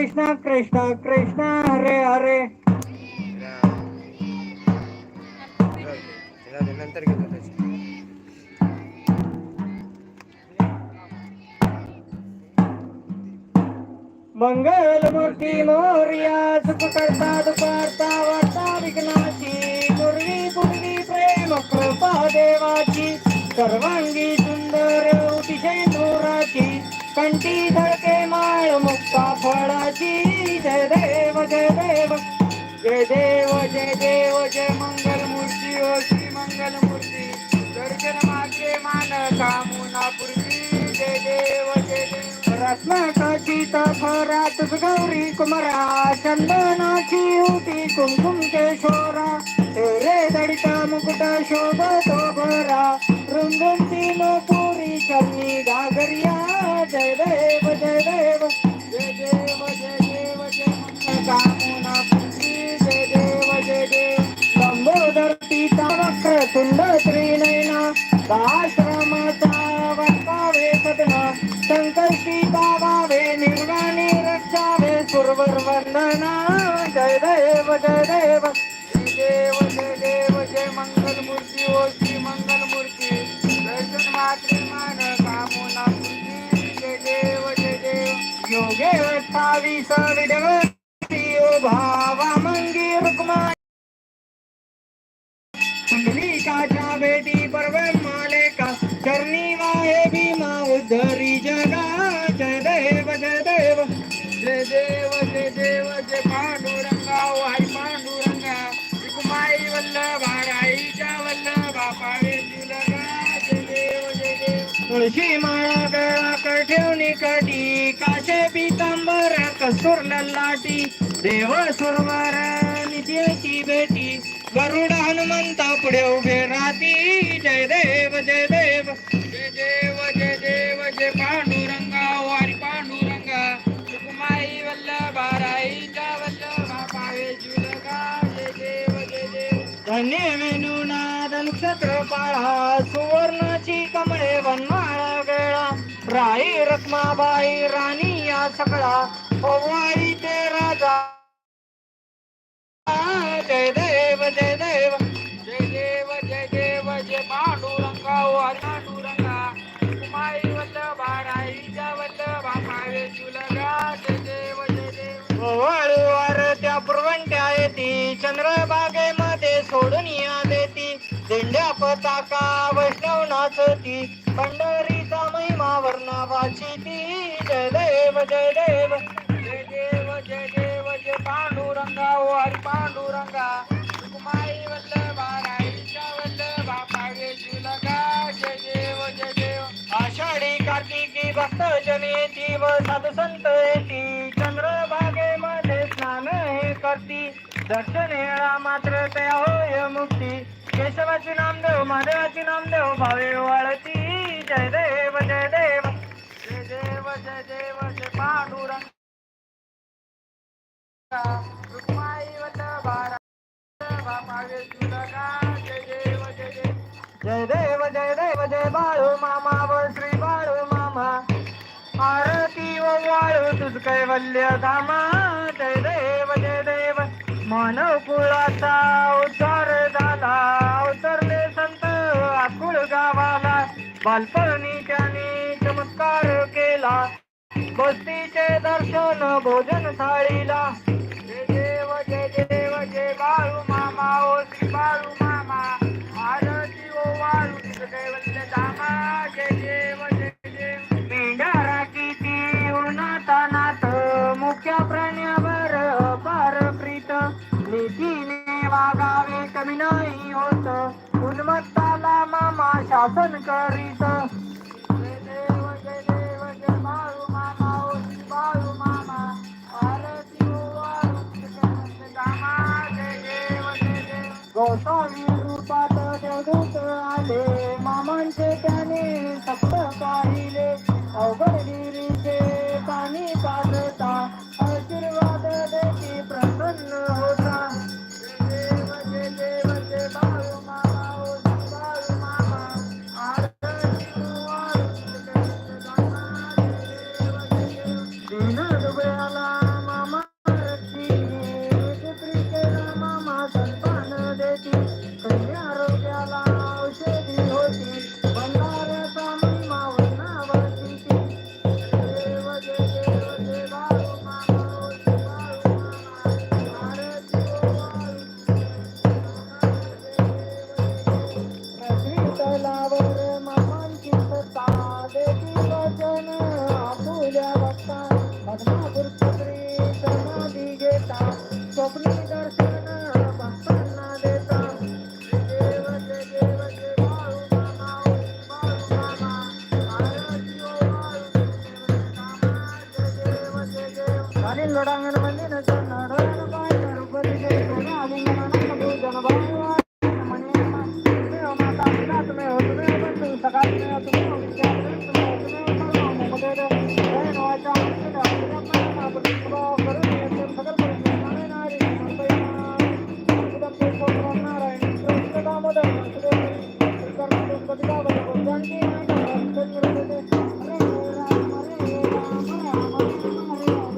कृष्ण कृष्ण कृष्ण हरे हरे नंतर मंगल मूर्ती मोर्या सुख करता दुपारता वार्ता विघ्नाची मुरली पुरली प्रेम कृपा देवाची सर्वांगी सुंदर कंठी धडके माळ मुक्ता फळाची. जय देव जय देव. जय देव जय देव जय मंगल मूर्ती ओ श्री मंगल मूर्ती दर्शन मागे मान कामुना पूर्वी. जय देव जय देव. रत्नाची तफरात गौरी कुमारा. चंदनाची होती कुमकुम केशोरा. रे दडित मुकुट शोभतो भरा. रुंदंती पुरी चलनी घागरिया जय देव जय देव जय देव जय देव जय मंगल कामुना पूर्वी जय देव जय देव लंबोदर पिता वक्र तुंड त्रिनयना आश्रमाचा वर्तावे सदना संकल्पी गावावे निर्वाणी रक्षावे सुरवर वंदना जय देव जय देव श्री देव जय देव जय मंगल मूर्ती ओ श्री मंगल दर्शन मात्रे मान देव जय देव योगे भावा मंगी रुक्मा पर्वत मालेका भीमा उद्धरी जगा जय. देव जय देव जय देव जय देव जय पांडुरंगा वाई पांडुरंगा रुक्माई वल्लभा राईच्या वल्लभा पावे तुलगा जय देव जय देव तुळशी माळा ठेवणी कटी काशे पितांबर कसूर ललाटी देव सुरवर नित्याची भेटी. गरुड हनुमंत पुढे उभे राहती. जय देव जय देव. जय देव जय देव जय पांडुरंगा वारी पांडुरंगा. सुकुमाई वल्लभा राईच्या वल्लभा पावे जुलगा. जय देव जय देव. धन्य वेणुनाद नक्षत्र पाळा सुव रखमाबाई राणी या सगळा. ओवाळी ते राजा. जय देव जय देव. जय देव जय देव जय पांडुरंगा वारी पांडुरंगा कुमाई वल्लभा राईच्या वल्लभा पावे तुलगा जय देव जय देव. वळूवर त्या पुरवंट्या येती. चंद्रबागेमध्ये सोडून या देती. दिंड्या पताका वैष्णव नाचती. पंढरी नावाची ती जय देव जय देव. जय देव जय देव जय पांडुरंगा ओ वारी पांडुरंगा. कुमाई वल्लभा राईच्या वल्लभा पावे तुलगा जय देव जय देव. आषाढी कार्तिकी भक्त जनेची व साधू संत येती चंद्रभागेमध्ये स्नान हे करती. दर्शन येळा मात्र त्या होय मुक्ती. केशवाची नामदेव महादेवाची नामदेव भावे वाळती. जय देव जय देव. पांडुरंग जय देव जय देव. जय देव जय देव जय बाळू मामा व श्री बाळू मामा. आरती व वाळू तुझ कैवल्य धामा. जय देव जय देव. मानव कुळाचा उद्धार झाला. उतरले संत आकुळ गावाला. बालपणी त्याने चमत्कार केला. बस्तीचे दर्शन भोजन थाळीला. जय देव जय देव जय बाळू मामा ओ श्री बाळू मामा आरती ओ वाळू किती उन्हाता नात मुख्या प्राण्यावर पार प्रीत. नीतीने वागावे कमी नाही होत उन्मत्ताला मामा शासन करीत. गोसावी रूपात जगत आले. मामांचे त्याने सप्त पाहिले. अवघड Thank you.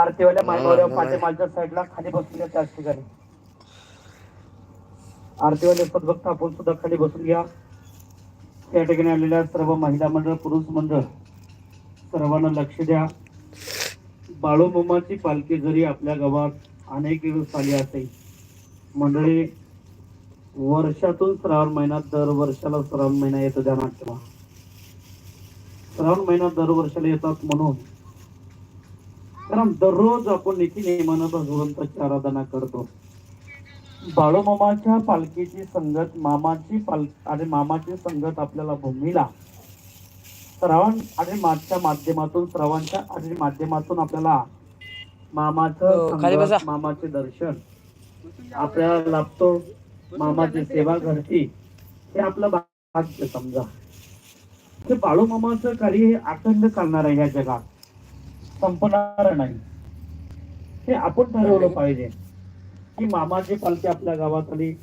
आरतीवाल्या मानवाऱ्या पाठीमागच्या साईडला खाली बसलेल्या त्याच ठिकाणी. आरतीवाले सद्भक्त आपण सुद्धा खाली बसून घ्या. त्या ठिकाणी आलेल्या सर्व महिला मंडळ पुरुष मंडळ सर्वांना लक्ष द्या. बाळूमामाची पालखी जरी आपल्या गावात अनेक दिवस आली असेल मंडळी वर्षातून श्रावण महिन्यात दर वर्षाला श्रावण महिना येतो ध्यानात ठेवा श्रावण महिना दर वर्षाला येतात म्हणून कारण दररोज आपण नीती नियमानं भगवंताची आराधना करतो. बाळूमामाच्या पालखीची संगत मामाची पाल आणि मामाची संगत आपल्याला भूमीला. श्रावण आणि मागच्या माध्यमातून श्रावणच्या आणि माध्यमातून आपल्याला मामाचं हो. मामाचे दर्शन आपल्याला लाभतो. मामाची सेवा घडती हे आपलं भाग्य समजा. हे बाळूमामाचं कार्य हे अखंड चालणार आहे या जगात. संपणार नाही. हे आपण ठरवलं पाहिजे. की मामाची पालखी आपल्या गावात आली